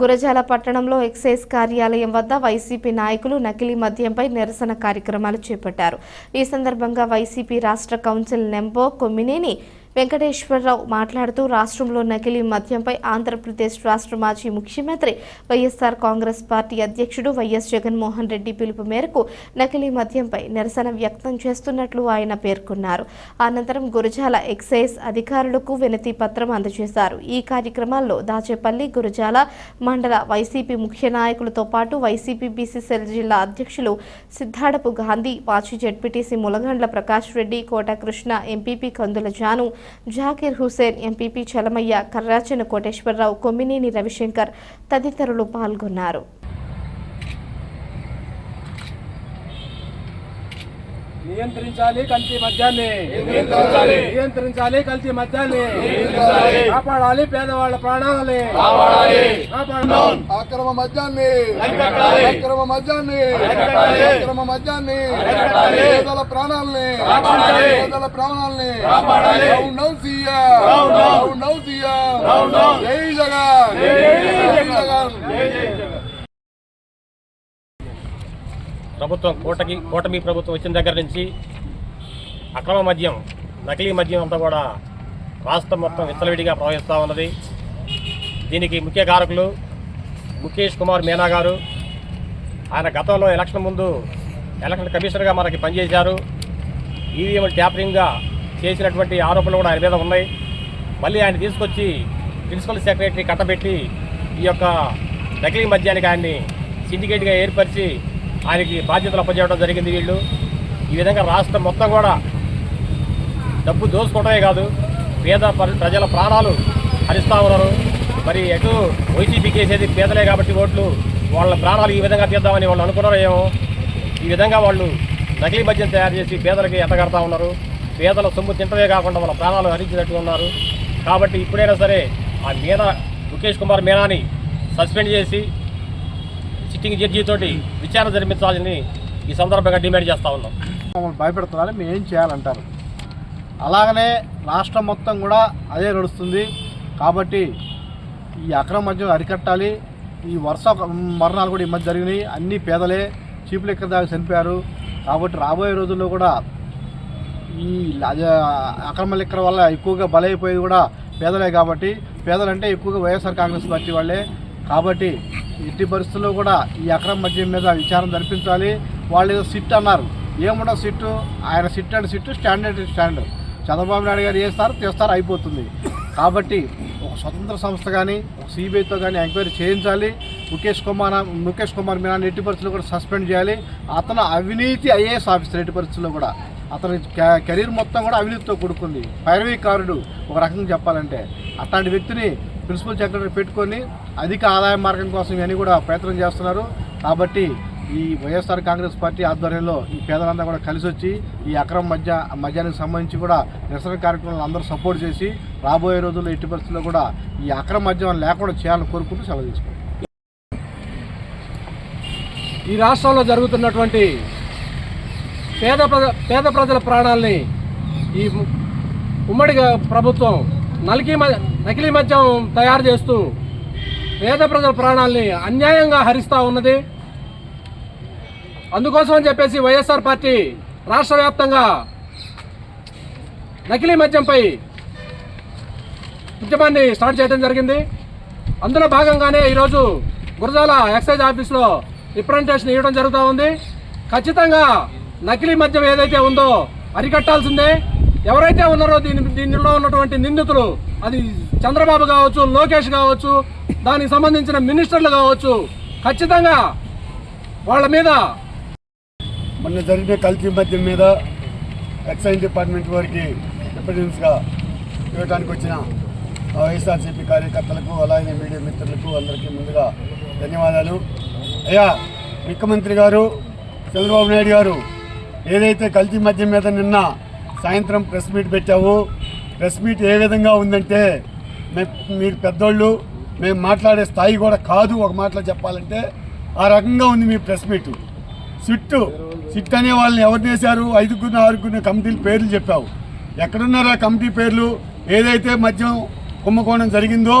గురజాల పట్టణంలో ఎక్సైజ్ కార్యాలయం వద్ద వైసీపీ నాయకులు నకిలీ మద్యంపై నిరసన కార్యక్రమాలు చేపట్టారు. ఈ సందర్భంగా వైసీపీ రాష్ట్ర కౌన్సిల్ నెంబో కొమ్మినేని వెంకటేశ్వరరావు మాట్లాడుతూ రాష్ట్రంలో నకిలీ మద్యంపై ఆంధ్రప్రదేశ్ రాష్ట్ర మాజీ ముఖ్యమంత్రి వైఎస్ఆర్ కాంగ్రెస్ పార్టీ అధ్యక్షుడు వైఎస్ జగన్మోహన్ రెడ్డి పిలుపు మేరకు నకిలీ మద్యంపై నిరసన వ్యక్తం చేస్తున్నట్లు ఆయన పేర్కొన్నారు. అనంతరం గురజాల ఎక్సైజ్ అధికారులకు వినతి పత్రం అందజేశారు. ఈ కార్యక్రమాల్లో దాచేపల్లి గురజాల మండల వైసీపీ ముఖ్య నాయకులతో పాటు వైసీపీ బీసీసీఎల్ జిల్లా అధ్యక్షులు సిద్ధాడపు గాంధీ మాజీ ZPTC Mulagandla Prakash Reddy Kota Krishna MPP Kandula Janu Zakir Hussain MPP Chalamaiah Karrachana Koteswara Rao Kommineni Ravi Shankar తదితరులు పాల్గొన్నారు. నియంత్రించాలి కల్తీ మద్యాన్ని. నియంత్రించాలి. కల్తీ మద్యాన్ని. కాపాడాలి పేదవాళ్ళ ప్రాణాలని. అక్రమ మద్యాన్ని. అక్రమ మద్యాన్ని. అక్రమ మద్యాన్ని. పేదల ప్రాణాలని. పేదల ప్రాణాలని. నౌ సీఎం నౌ సీఎం జై జగన్ జై జగన్ ప్రభుత్వం కూటకి కూటమి ప్రభుత్వం వచ్చిన దగ్గర నుంచి అక్రమ మద్యం నకిలీ మద్యం అంతా కూడా రాష్ట్రం మొత్తం విచ్చలవిడిగా ప్రవహిస్తూ ఉన్నది. దీనికి ముఖ్య కారకులు ముఖేష్ కుమార్ మీనా గారు. ఆయన గతంలో ఎలక్షన్ ముందు ఎలక్షన్ కమిషనర్గా మనకి పనిచేశారు. ఈవీఎం ట్యాపరింగ్గా చేసినటువంటి ఆరోపణలు కూడా ఆయన మీద ఉన్నాయి. మళ్ళీ ఆయన తీసుకొచ్చి ప్రిన్సిపల్ సెక్రటరీ కట్టబెట్టి ఈ యొక్క నకిలీ మద్యానికి ఆయన్ని సిండికేట్గా ఏర్పరిచి ఆయనకి బాధ్యతలు అప్పచేయడం జరిగింది వీళ్ళు. ఈ విధంగా రాష్ట్రం మొత్తం కూడా డబ్బు దోసుకోవడమే కాదు పేద ప్రజల ప్రాణాలు హరిస్తూ ఉన్నారు. మరి ఎటు వైసీపీకి వేసేది పేదలే కాబట్టి ఓట్లు వాళ్ళ ప్రాణాలు ఈ విధంగా తీద్దామని వాళ్ళు అనుకున్నారో ఏమో. ఈ విధంగా వాళ్ళు నకిలీ మద్యం తయారు చేసి పేదలకి ఎట్టగడతా ఉన్నారు. పేదల సొమ్ము తింటమే కాకుండా వాళ్ళ ప్రాణాలు హరించినట్టు ఉన్నారు. కాబట్టి ఇప్పుడైనా సరే ఆ మీనా ముఖేష్ కుమార్ మీనాని సస్పెండ్ చేసి సిట్టింగ్ జడ్జి విచారణ జరిపించాలని ఈ సందర్భంగా డిమాండ్ చేస్తా ఉన్నాం. మమ్మల్ని భయపెడుతున్నారు మేము ఏం చేయాలంటారు? అలాగనే రాష్ట్రం మొత్తం కూడా అదే నడుస్తుంది. కాబట్టి ఈ అక్రమ మద్యం అరికట్టాలి. ఈ వరుస మరణాలు కూడా ఈ మధ్య జరిగినాయి. అన్ని పేదలే చీపులు ఎక్కడ దాకా చనిపోయారు. కాబట్టి రాబోయే రోజుల్లో కూడా ఈ అక్రమ లెక్కల వల్ల ఎక్కువగా బలైపోయేది కూడా పేదలే కాబట్టి పేదలంటే ఎక్కువగా వైఎస్ఆర్ కాంగ్రెస్ పార్టీ వాళ్ళే. కాబట్టి ఎట్టి పరిస్థితుల్లో కూడా ఈ అక్రమ మద్యం మీద విచారణ జరిపించాలి. వాళ్ళు ఏదో సిట్ అన్నారు. ఏముండదు సిట్టు? ఆయన SIT and SIT standard stand. Chandrababu Naidu గారు చేస్తారు చేస్తారు అయిపోతుంది. కాబట్టి ఒక స్వతంత్ర సంస్థ కానీ ఒక సిబిఐతో కానీ ఎంక్వైరీ చేయించాలి. ముఖేష్ కుమార్ ముఖేష్ కుమార్ మీనా ఎట్టి పరిస్థితుల్లో కూడా సస్పెండ్ చేయాలి. అతను అవినీతి ఐఏఎస్ ఆఫీసర్ ఎట్టి పరిస్థితుల్లో కూడా. అతని కె- కెరీర్ మొత్తం కూడా అవినీతితో కూడుకుంది. పైరవీకారుడు ఒక రకంగా చెప్పాలంటే. అట్లాంటి వ్యక్తిని ప్రిన్సిపల్ సెక్రటరీ పెట్టుకొని అధిక ఆదాయ మార్గం కోసం ఇవన్నీ కూడా ప్రయత్నం చేస్తున్నారు. కాబట్టి ఈ వైఎస్ఆర్ కాంగ్రెస్ పార్టీ ఆధ్వర్యంలో ఈ పేదలంతా కూడా కలిసి వచ్చి ఈ అక్రమ మధ్య మద్యానికి సంబంధించి కూడా నిరసన కార్యక్రమాలు అందరూ సపోర్ట్ చేసి రాబోయే రోజుల్లో ఎట్టి పరిస్థితుల్లో కూడా ఈ అక్రమ మద్యం లేకుండా చేయాలని కోరుకుంటూ సెలవు తీసుకుంటాం ఈ రాష్ట్రంలో జరుగుతున్నటువంటి పేద ప్రజ పేద ప్రజల ప్రాణాలని ఈ ఉమ్మడి ప్రభుత్వం నలికి మ- నకిలీ మద్యం తయారు చేస్తూ పేద ప్రజల ప్రాణాలని అన్యాయంగా హరిస్తూ ఉన్నది. అందుకోసం అని చెప్పేసి వైఎస్ఆర్ పార్టీ రాష్ట్ర వ్యాప్తంగా నకిలీ మద్యంపై ఉద్యమాన్ని స్టార్ట్ చేయడం జరిగింది. అందులో భాగంగానే ఈరోజు గురజాల ఎక్సైజ్ ఆఫీస్లో రిప్రజెంటేషన్ ఇవ్వడం జరుగుతూ ఉంది. ఖచ్చితంగా నకిలీ మద్యం ఏదైతే ఉందో అరికట్టాల్సిందే. ఎవరైతే ఉన్నారో దీని దీనిలో ఉన్నటువంటి నిందితులు అది చంద్రబాబు కావచ్చు లోకేష్ కావచ్చు దానికి సంబంధించిన మినిస్టర్లు కావచ్చు ఖచ్చితంగా వాళ్ళ మీద మొన్న జరిగిన కల్తీ మద్యం మీద ఎక్సైజ్ డిపార్ట్మెంట్ వారికి రిప్రజెంట్స్గా ఇవ్వడానికి వచ్చిన వైఎస్ఆర్సీపీ కార్యకర్తలకు అలాగే మీడియా మిత్రులకు అందరికీ ముందుగా ధన్యవాదాలు. అయ్యా ముఖ్యమంత్రి గారు చంద్రబాబు నాయుడు గారు ఏదైతే కల్తీ మద్యం మీద నిన్న సాయంత్రం ప్రెస్ మీట్ పెట్టావు. ప్రెస్ మీట్ ఏ విధంగా ఉందంటే మీరు పెద్దోళ్ళు మేము మాట్లాడే స్థాయి కూడా కాదు ఒక మాటలో చెప్పాలంటే ఆ రకంగా ఉంది మీ ప్రెస్ మీట్. సిట్టు సిట్ అనే వాళ్ళని ఎవరు చేశారు ఐదుగురిని ఆరుగురిని కమిటీల పేర్లు చెప్పావు. ఎక్కడున్నారు ఆ కమిటీ పేర్లు? ఏదైతే మద్యం కుంభకోణం జరిగిందో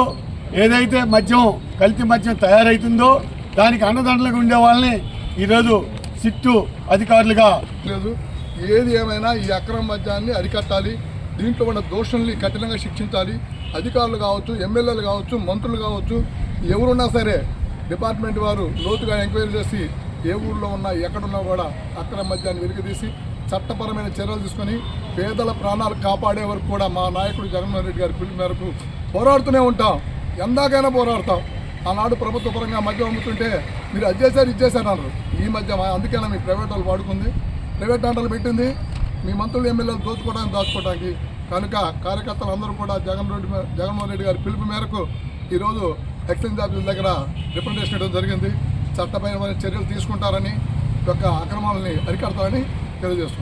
ఏదైతే మద్యం కల్తీ మద్యం తయారవుతుందో దానికి అన్నదండలుగా ఉండే వాళ్ళని ఈరోజు సిట్టు అధికారులుగా లేదు ఏది ఏమైనా ఈ అక్రమ మద్యాన్ని అరికట్టాలి దీంట్లో ఉన్న దోషుల్ని కఠినంగా శిక్షించాలి. అధికారులు కావచ్చు ఎమ్మెల్యేలు కావచ్చు మంత్రులు కావచ్చు ఎవరున్నా సరే డిపార్ట్మెంట్ వారు లోతుగా ఎంక్వైరీ చేసి ఏ ఊళ్ళో ఉన్నా ఎక్కడున్నా కూడా అక్రమ మద్యాన్ని వెలికితీసి చట్టపరమైన చర్యలు తీసుకొని పేదల ప్రాణాలు కాపాడే వరకు కూడా మా నాయకుడు జగన్మోహన్ రెడ్డి గారి పిలుపు మేరకు పోరాడుతూనే ఉంటాం. ఎందాకైనా పోరాడతాం. ఆనాడు ప్రభుత్వ పరంగా మద్యం అమ్ముతుంటే మీరు అది చేశారు ఇది చేశారు అన్నారు. ఈ మధ్య అందుకైనా మీ ప్రైవేట్ వాళ్ళు వాడుకుంది? ప్రైవేట్ ఆటలు పెట్టింది. మీ మంత్రులు ఎమ్మెల్యేలు దోచుకోవడానికి దాచుకోవడానికి కనుక కార్యకర్తలు అందరూ కూడా జగన్ రెడ్డి జగన్మోహన్ రెడ్డి గారి పిలుపు మేరకు ఈరోజు ఎక్సైజ్ ఆఫీస్ దగ్గర రిప్రజెంటేషన్ ఇవ్వడం జరిగింది. చట్టపరమైన చర్యలు తీసుకుంటారని యొక్క అక్రమాలని అరికడతారని తెలియజేస్తున్నారు